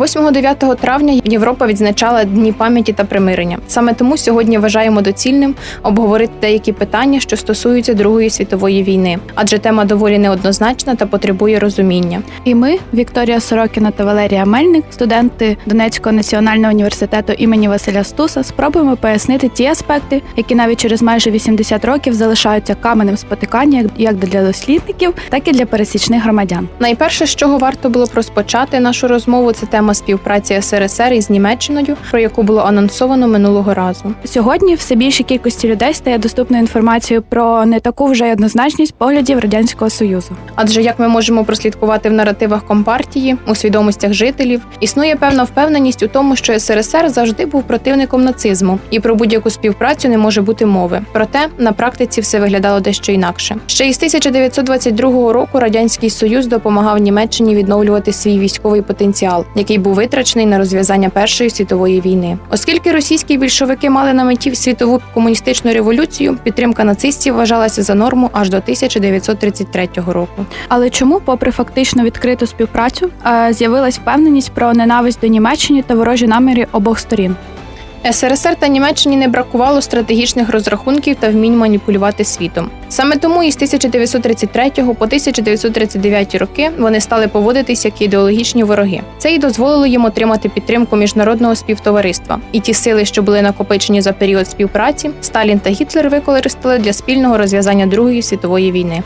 8-9 травня Європа відзначала дні пам'яті та примирення. Саме тому сьогодні вважаємо доцільним обговорити деякі питання, що стосуються Другої світової війни, адже тема доволі неоднозначна та потребує розуміння. І ми, Вікторія Сорокіна та Валерія Мельник, студенти Донецького національного університету імені Василя Стуса, спробуємо пояснити ті аспекти, які навіть через майже 80 років залишаються каменем спотикання як для дослідників, так і для пересічних громадян. Найперше, з чого варто було б розпочати нашу розмову, це тема співпраці СРСР із Німеччиною, про яку було анонсовано минулого разу. Сьогодні все більшій кількості людей стає доступною інформацією про не таку вже однозначність поглядів радянського союзу. Адже як ми можемо прослідкувати в наративах компартії, у свідомостях жителів, існує певна впевненість у тому, що СРСР завжди був противником нацизму, і про будь-яку співпрацю не може бути мови. Проте на практиці все виглядало дещо інакше. Ще із 1922 року радянський союз допомагав Німеччині відновлювати свій військовий потенціал, який був витрачений на розв'язання Першої світової війни. Оскільки російські більшовики мали на меті світову комуністичну революцію, підтримка нацистів вважалася за норму аж до 1933 року. Але чому, попри фактично відкриту співпрацю, е, з'явилась впевненість про ненависть до Німеччини та ворожі наміри обох сторін? СРСР та Німеччині не бракувало стратегічних розрахунків та вмінь маніпулювати світом. Саме тому із 1933 по 1939 роки вони стали поводитись як ідеологічні вороги. Це й дозволило їм отримати підтримку міжнародного співтовариства. І ті сили, що були накопичені за період співпраці, Сталін та Гітлер використали для спільного розв'язання Другої світової війни.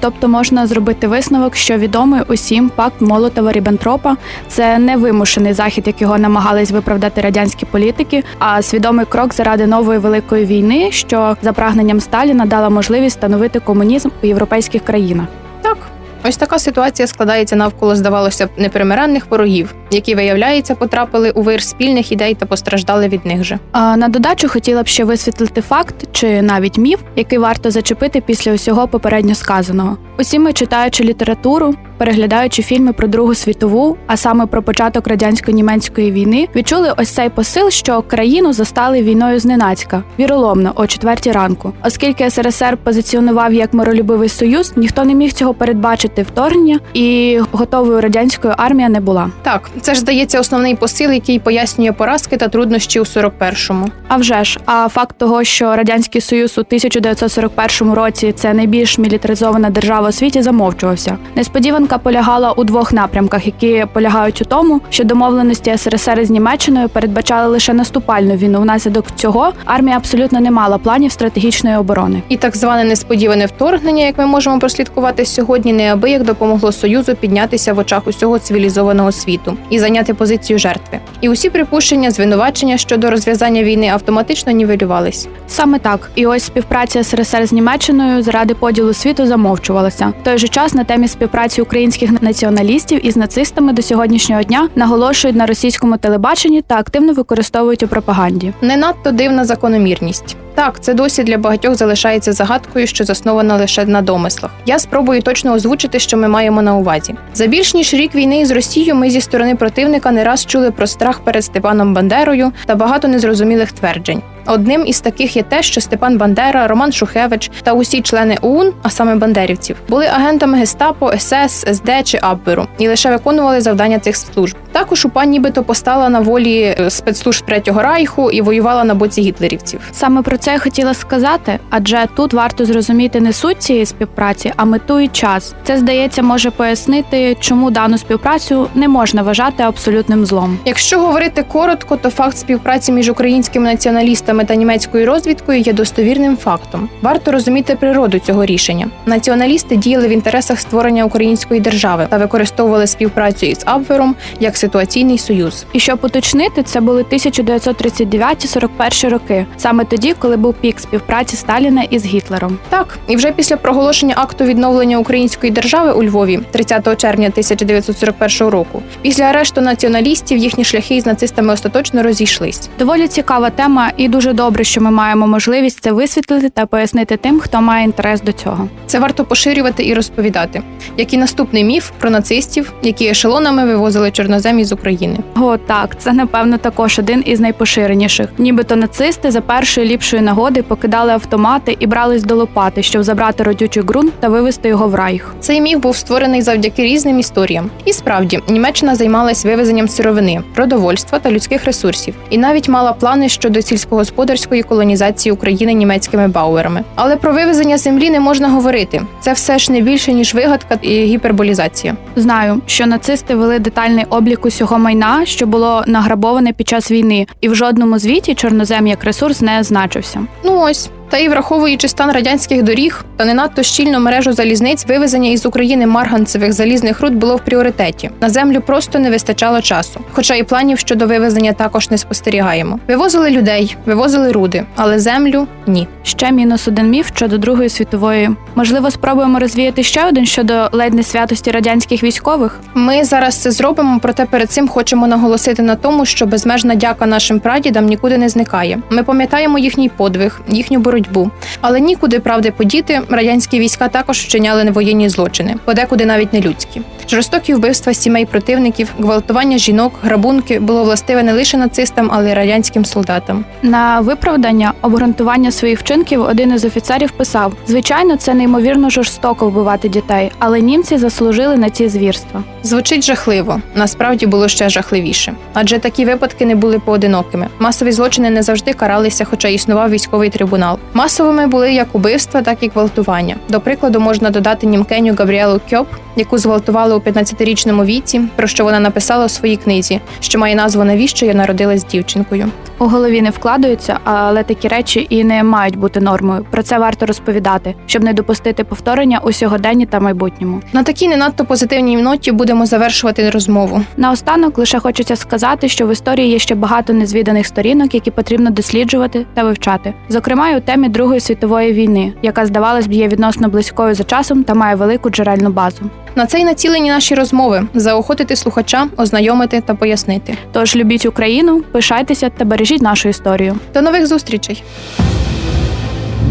Тобто можна зробити висновок, що відомий усім пакт Молотова Ріббентропа – це не вимушений захід, якого намагались виправдати радянські політики, а свідомий крок заради нової великої війни, що за прагненням Сталіна дала можливість становити комунізм у європейських країнах. Так. Ось така ситуація складається навколо, здавалося б, непримиренних ворогів, які, виявляється, потрапили у вир спільних ідей та постраждали від них же. А на додачу хотіла б ще висвітлити факт чи навіть міф, який варто зачепити після усього попередньо сказаного. Усі ми читаючи літературу, переглядаючи фільми про Другу світову, а саме про початок радянсько-німецької війни, відчули ось цей посил, що країну застали війною зненацька, віроломно о четвертій ранку. Оскільки СРСР позиціонував як миролюбивий союз, ніхто не міг цього передбачити вторгнення, і готовою радянською армія не була. Так, це ж здається основний посил, який пояснює поразки та труднощі у 41-му. А вже ж, а факт того, що радянський союз у 1941 році це найбільш мілітаризована держава у світі, замовчувався. Несподіванка полягала у двох напрямках, які полягають у тому, що домовленості СРСР з Німеччиною передбачали лише наступальну війну. Внаслідок цього армія абсолютно не мала планів стратегічної оборони. І так зване несподіване вторгнення, як ми можемо прослідкувати сьогодні, неабияк допомогло Союзу піднятися в очах усього цивілізованого світу і зайняти позицію жертви. І усі припущення, звинувачення щодо розв'язання війни автоматично нівелювались. Саме так, і ось співпраця СРСР з Німеччиною заради поділу світу замовчувалася. В той же час на темі співпраці українських націоналістів із нацистами до сьогоднішнього дня наголошують на російському телебаченні та активно використовують у пропаганді. Не надто дивна закономірність. Так, це досі для багатьох залишається загадкою, що заснована лише на домислах. Я спробую точно озвучити, що ми маємо на увазі. За більш ніж рік війни з Росією ми зі сторони противника не раз чули про страх перед Степаном Бандерою та багато незрозумілих тверджень. Одним із таких є те, що Степан Бандера, Роман Шухевич та усі члени ОУН, а саме бандерівців, були агентами Гестапо, СС, СД чи Абверу і лише виконували завдання цих служб. Також УПА нібито постала на волі е, спецслужб третього райху і воювала на боці гітлерівців. Саме про це я хотіла сказати, адже тут варто зрозуміти не суть цієї співпраці, а мету і час. Це здається може пояснити, чому дану співпрацю не можна вважати абсолютним злом. Якщо говорити коротко, то факт співпраці між українськими націоналістами та німецькою розвідкою є достовірним фактом. Варто розуміти природу цього рішення. Націоналісти діяли в інтересах створення української держави та використовували співпрацю із Абвером як ситуаційний союз. І щоб уточнити, це були 1939-41 роки, саме тоді, коли був пік співпраці Сталіна із Гітлером. Так, і вже після проголошення акту відновлення української держави у Львові 30 червня 1941 року, після арешту націоналістів їхні шляхи із нацистами остаточно розійшлись. Доволі цікава тема, і дуже добре, що ми маємо можливість це висвітлити та пояснити тим, хто має інтерес до цього. Це варто поширювати і розповідати, як і наступний міф про нацистів, які ешелонами вивозили чорнозем із України. О, так, це напевно також один із найпоширеніших. Нібито нацисти за першої ліпшої нагоди покидали автомати і брались до лопати, щоб забрати родючий ґрунт та вивезти його в райх. Цей міф був створений завдяки різним історіям. І справді Німеччина займалась вивезенням сировини, продовольства та людських ресурсів, і навіть мала плани щодо сільськогосподарської колонізації України німецькими бауерами. Але про вивезення землі не можна говорити. Це все ж не більше ніж вигадка і гіперболізація. Знаю, що нацисти вели детальний облік усього майна, що було награбоване під час війни, і в жодному звіті чорнозем як ресурс не значився. Ну ось. Та й враховуючи стан радянських доріг та не надто щільну мережу залізниць, вивезення із України марганцевих залізних руд було в пріоритеті. На землю просто не вистачало часу. Хоча і планів щодо вивезення також не спостерігаємо. Вивозили людей, вивозили руди, але землю ні. Ще мінус один міф щодо Другої світової. Можливо, спробуємо розвіяти ще один щодо ледь не святості радянських військових. Ми зараз це зробимо, проте перед цим хочемо наголосити на тому, що безмежна дяка нашим прадідам нікуди не зникає. Ми пам'ятаємо їхній подвиг, їхню боротьбу. Але нікуди правди подіти, радянські війська також вчиняли невоєнні злочини, подекуди навіть не людські. Жорстокі вбивства сімей противників, гвалтування жінок, грабунки було властиве не лише нацистам, але й радянським солдатам. На виправдання обґрунтування своїх вчинків один із офіцерів писав: звичайно, це неймовірно жорстоко вбивати дітей, але німці заслужили на ці звірства. Звучить жахливо. Насправді було ще жахливіше, адже такі випадки не були поодинокими. Масові злочини не завжди каралися, хоча існував військовий трибунал. Масовими були як убивства, так і гвалтування. До прикладу, можна додати німкеню Габріелу Кьоп, яку зґвалтували у 15-річному віці, про що вона написала у своїй книзі, що має назву Навіщо я народилась дівчинкою. У голові не вкладаються, але такі речі і не мають бути нормою. Про це варто розповідати, щоб не допустити повторення у сьогоденні та майбутньому. На такій не надто позитивній ноті будемо завершувати розмову. Наостанок лише хочеться сказати, що в історії є ще багато незвіданих сторінок, які потрібно досліджувати та вивчати. Зокрема, й у темі Другої світової війни, яка здавалось б є відносно близькою за часом та має велику джерельну базу. На це й націлені наші розмови заохотити слухача, ознайомити та пояснити. Тож любіть Україну, пишайтеся та бережіть нашу історію. До нових зустрічей!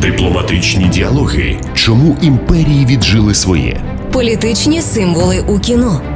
Дипломатичні діалоги. Чому імперії віджили своє? Політичні символи у кіно.